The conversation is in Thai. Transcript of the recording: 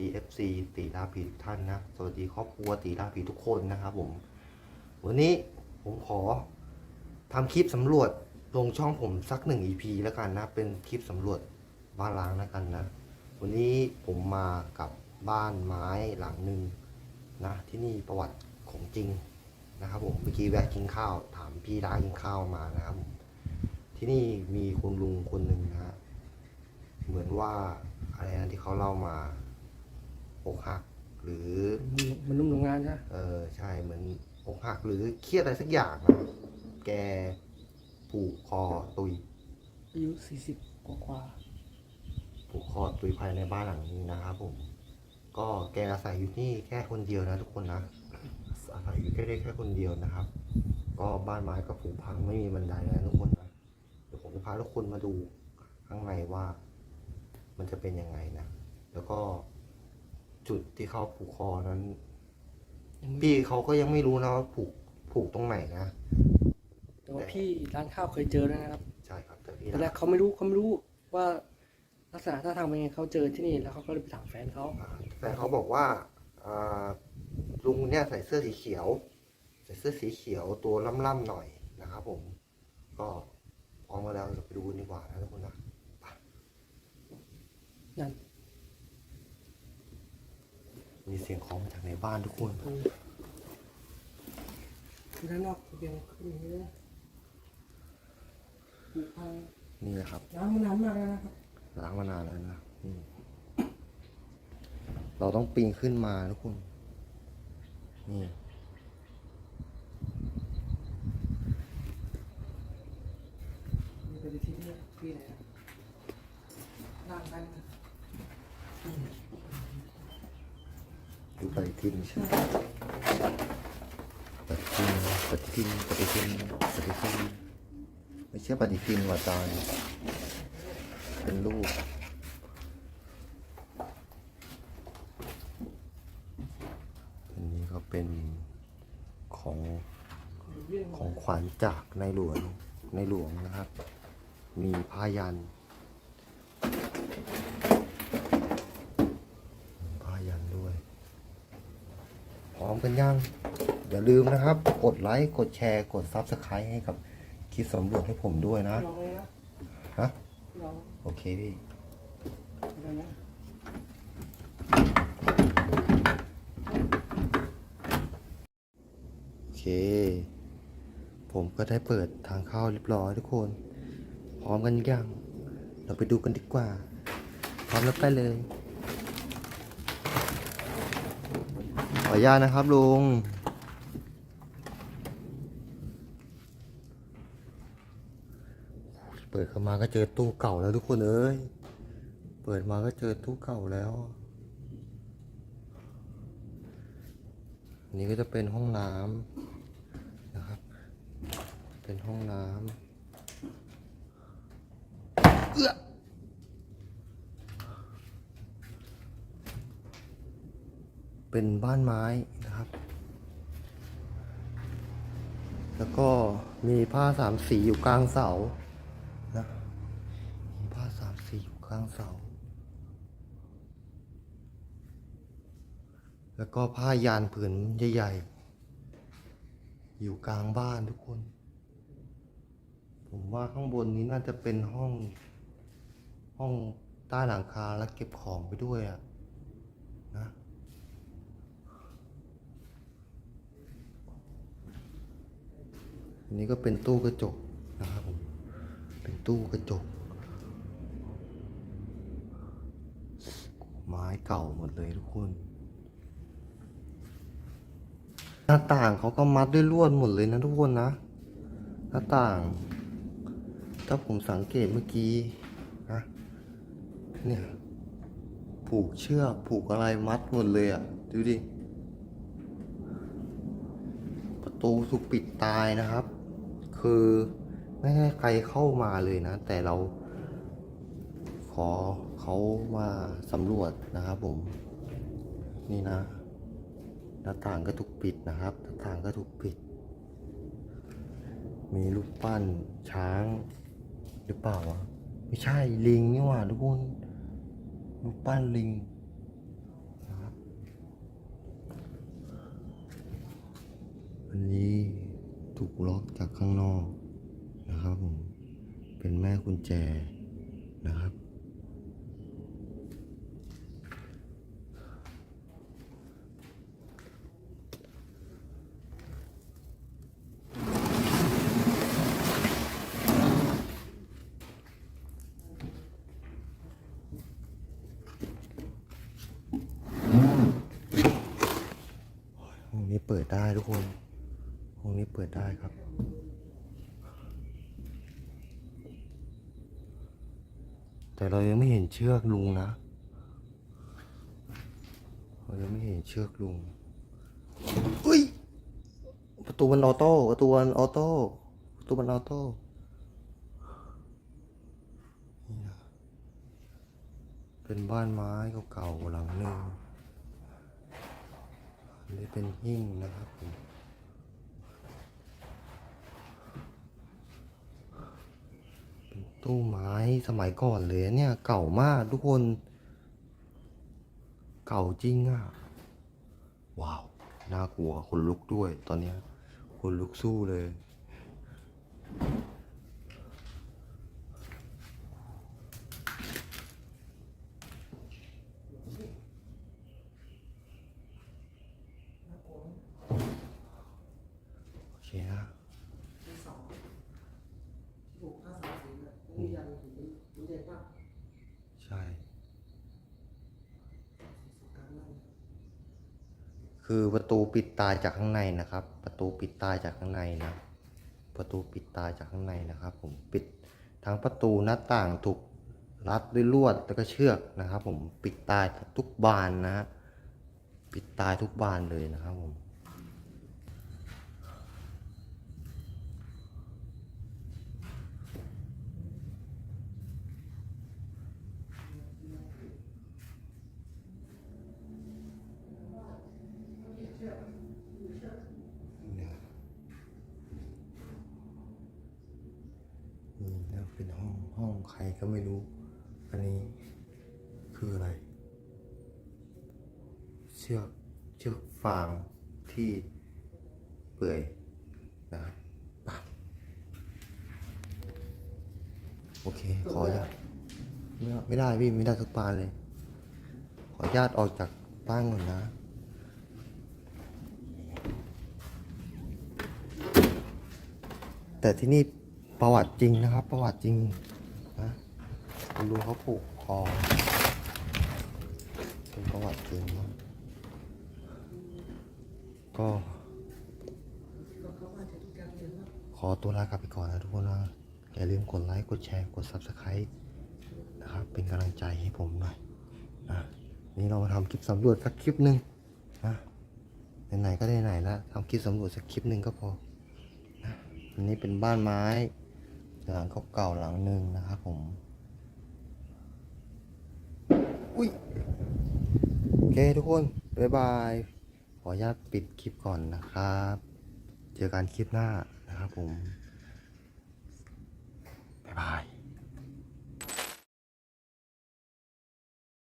ดี FC ตีลาผีทุกท่านนะ สวัสดีครอบครัวตีลาผีทุกคนนะครับผม วันนี้ผมขอทำคลิปสำรวจลงช่องผมสักหนึ่ง EP แล้วกันนะ เป็นคลิปสำรวจบ้านล้างแล้วกันนะ วันนี้ผมมากับบ้านไม้หลังหนึ่งนะ ที่นี่ประวัติของจริงนะครับผมเมื่อกี้แวะกินข้าว ถามพี่ร้านกินข้าวมานะครับที่นี่มีคุณลุงคนหนึ่งนะฮะเหมือนว่าอะไรนะที่เขาเล่ามา อกหัก หรือมันนุ่มโรงงานใช่ไหมเออใช่เหมือนอกหักหรือเครียดอะไรสักอย่างนะแกผูกคอตุยอายุสี่สิบกว่ากว่าผูกคอตุยภายในบ้านหลังนี้นะครับผม ก็แกอาศัยอยู่นี่แค่คนเดียวนะทุกคนนะอาศัยอยู่แค่ได้แค่คนเดียวนะครับ ก็บ้านไม้ก็ผุพังไม่มีบันไดนะทุกคนนะเดี๋ยวผมจะพาทุกคนมาดูข้างในว่า มันจะเป็นยังไงนะ แล้วก็ จุดที่เขาผูกคอนั้นยังไม่พี่เขาก็ยังไม่รู้นะว่าผูกผูกตรงไหนนะแต่ว่าพี่ร้านข้าวเคยเจอแล้วนะครับใช่ครับแต่พี่ตอนแรกเขาไม่รู้เขาไม่รู้ว่าลักษณะท่าทางเป็นไงเขาเจอที่นี่แล้วเขาก็เลยไปถามแฟนเขาอ่าแต่เขาบอกว่าอ่าลุงเนี่ยใส่เสื้อสีเขียว ใส่เสื้อสีเขียวตัวล่ำๆหน่อยนะครับผม ก็พร้อมมาแล้วเราไปดูกันดีกว่านะทุกคนนะไปนั่น มีเสียงของมาจากในบ้านทุกคนคือคือด้านนอกเพียงขึ้นอย่างนี้นะผูกพังนี่นะครับน้ำมันนานมากแล้วนะครับล้างมานานแล้วนะอืมเราต้องปีนขึ้นมาทุกคน นี่มีปฏิทินเนี่ยปีไหนนะร่างกันนะ ดูปฏิ ทินปฏิทินปฏิทินปฏิทินปฏิทินไม่ใช่ปฏิทินว่าจานเป็นรูปอันนี้ก็เป็นของของขวัญจากในหลวงในหลวงนะครับ มีผ้ายัน ผ้ายันด้วย พร้อม กันยัง อย่าลืมนะครับ กดไลค์ กดแชร์ กดซับสไครต์ให้กับคลิปสำรวจให้ผมด้วยนะ ลองเลยนะฮะ ลองโอเคพี่ เลยนะโอเค ผมก็ได้เปิดทางเข้าเรียบร้อยทุกคน พร้อมกันยัง เราไปดูกันดีกว่า พร้อมแล้วไปเลย ออนุญาตนะครับลุง เปิดเข้ามาก็เจอตู้เก่าแล้วทุกคนเอ้ย เปิดมาก็เจอตู้เก่าแล้วนนี้ก็จะเป็นห้องน้ำนะครับ เป็นห้องน้ำเอื้อ เป็นบ้านไม้นะครับ แล้วก็มีผ้าสามสีอยู่กลางเสานะมีผ้าสามสีอยู่กลางเสา แล้วก็ผ้ายานผืนใหญ่ๆ อยู่กลางบ้านทุกคน ผมว่าข้างบนนี้น่าจะเป็นห้อง ห้องใต้หลังคาแล้วเก็บของไปด้วยอะนะ นี้ก็เป็นตู้กระจกนะครับผม เป็นตู้กระจก ไม้เก่าหมดเลยทุกคน หน้าต่างเขาก็มัดด้วยลวดหมดเลยนะทุกคนนะ หน้าต่าง ถ้าผมสังเกตเมื่อกี้นะเนี่ยผูกเชือกผูกอะไรมัดหมดเลยอะ่ะ ดูดิ ประตูถูกปิดตายนะครับ คือไม่ให้ใครเข้ามาเลยนะ แต่เราขอเขามาสำรวจนะครับผม นี่นะหน้าต่างก็ถูกปิดนะครับหน้าต่างก็ถูกปิด มีรูปปั้นช้างหรือเปล่าวะไม่ใช่ลิงนี่หว่าทุกคนรูปปั้นลิงนะครับอันนี้ ถูกล็อกจากข้างนอกนะครับผม เป็นแม่กุญแจนะครับ ห้องนี้เปิดได้ทุกคน เปิดได้ครับ แต่เรายังไม่เห็นเชือกลุงนะ เรายังไม่เห็นเชือกลุงอุ้ย ประตูมันออโต้ ประตูมันออโต้ ประตูมันออโต้เป็นบ้านไม้เก่าๆหลังหนึ่งนนี้เป็นหิ้งนะครับผมเป็น ตู้ไม้สมัยก่อนเลยเนี่ย เก่ามากทุกคน เก่าจริงอะ ว้าว น่ากลัวคนลุกด้วยตอนเนี้ยคนลุกสู้เลย โอเคนะ ที่สองที่ถูกผ้าสามสีเนี่ยนี่ยันถึงถึงเด็กป่ะ ใช่ สุดการนั่น คือประตูปิดตายจากข้างในนะครับ ประตูปิดตายจากข้างในนะ ประตูปิดตายจากข้างในนะครับ ผมปิดทั้งประตูหน้าต่างถูกรัดด้วยลวดแล้วก็เชือกนะครับ ผมปิดตายทุกบานนะฮะปิดตายทุกบานเลยนะครับผม เนี่ยนี่นะ เป็นห้องห้องใครก็ไม่รู้ อันนี้คืออะไร เชือกเชือกฟางที่เปื่อยนะครับโอเค ขออนุญาตไม่ได้พี่ไม่ได้ทุกบานเลย ขออนุญาตออกจากบ้านก่อนนะแต่ที่นี่ ประวัติจริงนะครับ ประวัติจริงนะคุณลุงเขาผูกคอเป็นประวัติจริงนะก็ก็เข้าะกการเรียนว่าขอตัวลากลับไปก่อนนะทุกคนนะอย่าลืมกดไลค์กดแชร์กด subscribe นะครับ เป็นกำลังใจให้ผมหน่อยนะนี่เรามาทำคลิปสำรวจสักคลิปหนึ่งนะไหนๆก็ได้ไหนแล้วทำคลิปสำรวจสักคลิปหนึ่งก็พออันนี้เป็นบ้านไม้ หลังเก่าๆหลังหนึ่งนะครับผม อุ้ยโอเคทุกคน บ๊ายบาย ขออนุญาตปิดคลิปก่อนนะครับ เจอกันคลิปหน้านะครับผม